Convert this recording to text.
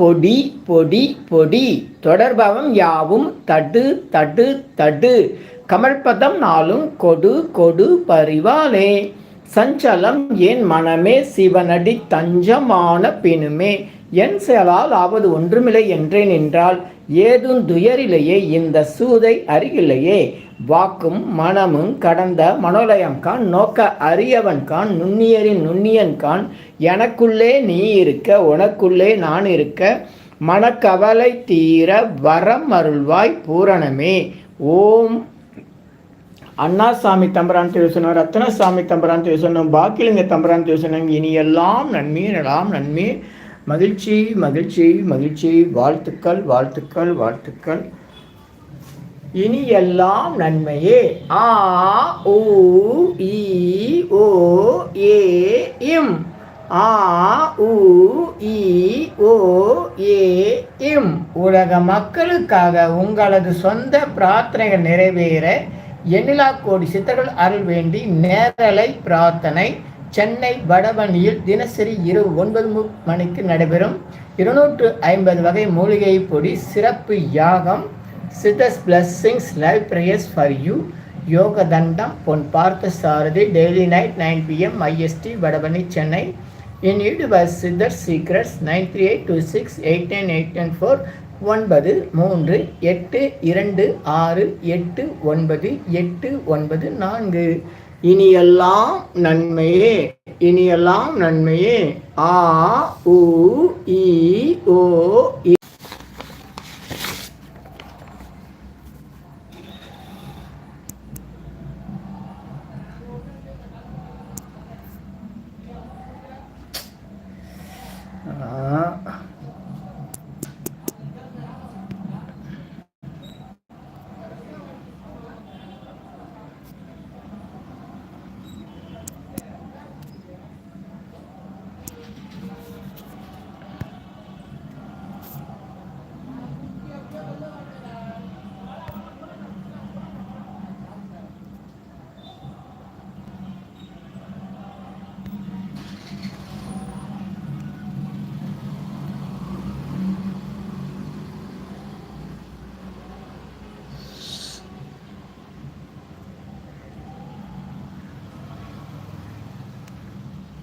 பொடி பொடி பொடி. தொடர்பவம் யாவும் தடு தடு தடு. கமல்பதம் நாளும் கொடு கொடு பரிவாலே சஞ்சலம் ஏன் மனமே சிவனடி தஞ்சமான பினுமே. என் செயலால் ஆவது ஒன்றுமில்லை என்றேன் என்றால் ஏதும் துயரிலேயே இந்த சூதை அருகிலேயே வாக்கும் மனமும் கடந்த மனோலயம்கான் நோக்க அரியவன்கான் நுண்ணியரின் நுண்ணியன்கான் எனக்குள்ளே நீ இருக்க உனக்குள்ளே நான் இருக்க மனக்கவலை தீர வரம் அருள்வாய் பூரணமே. ஓம். அண்ணாசாமி தம்பரான் தேவசனம் ரத்னசாமி தம்பரான் தேவசனம் பாக்கிலிங்க தம்பரான் தேவசனம் இனி எல்லாம் நன்மை நலாம் நன்மை மகிழ்ச்சி மகிழ்ச்சி மகிழ்ச்சி. வாழ்த்துக்கள் வாழ்த்துக்கள் வாழ்த்துக்கள். இனி எல்லாம் நன்மையே. ஆ ஊ ஓ ஏ இம். ஆ உ இ ஓ ஏ இம். உலக மக்களுக்காக உங்களது சொந்த பிரார்த்தனைகள் நிறைவேற. எண்ணிலா கோடி சித்தர்கள் அருள் வேண்டி நேரலை பிரார்த்தனை. சென்னை வடபணியில் தினசரி இரவு ஒன்பது மணிக்கு நடைபெறும் இருநூற்று ஐம்பது வகை மூலிகை பொடி சிறப்பு யாகம் Siddhas blessings live prayers for you யோக தண்டம் Pon Parthasarathy daily night nine PM IST வடபணி Chennai. என் YouTuber Siddhar secrets nine three eight two six eight nine eight nine four ஒன்பது மூன்று எட்டு இரண்டு ஆறு எட்டு ஒன்பது எட்டு ஒன்பது நான்கு. இனியெல்லாம் நன்மையே இனியெல்லாம் நன்மையே. ஆ உ இ ஓ இ.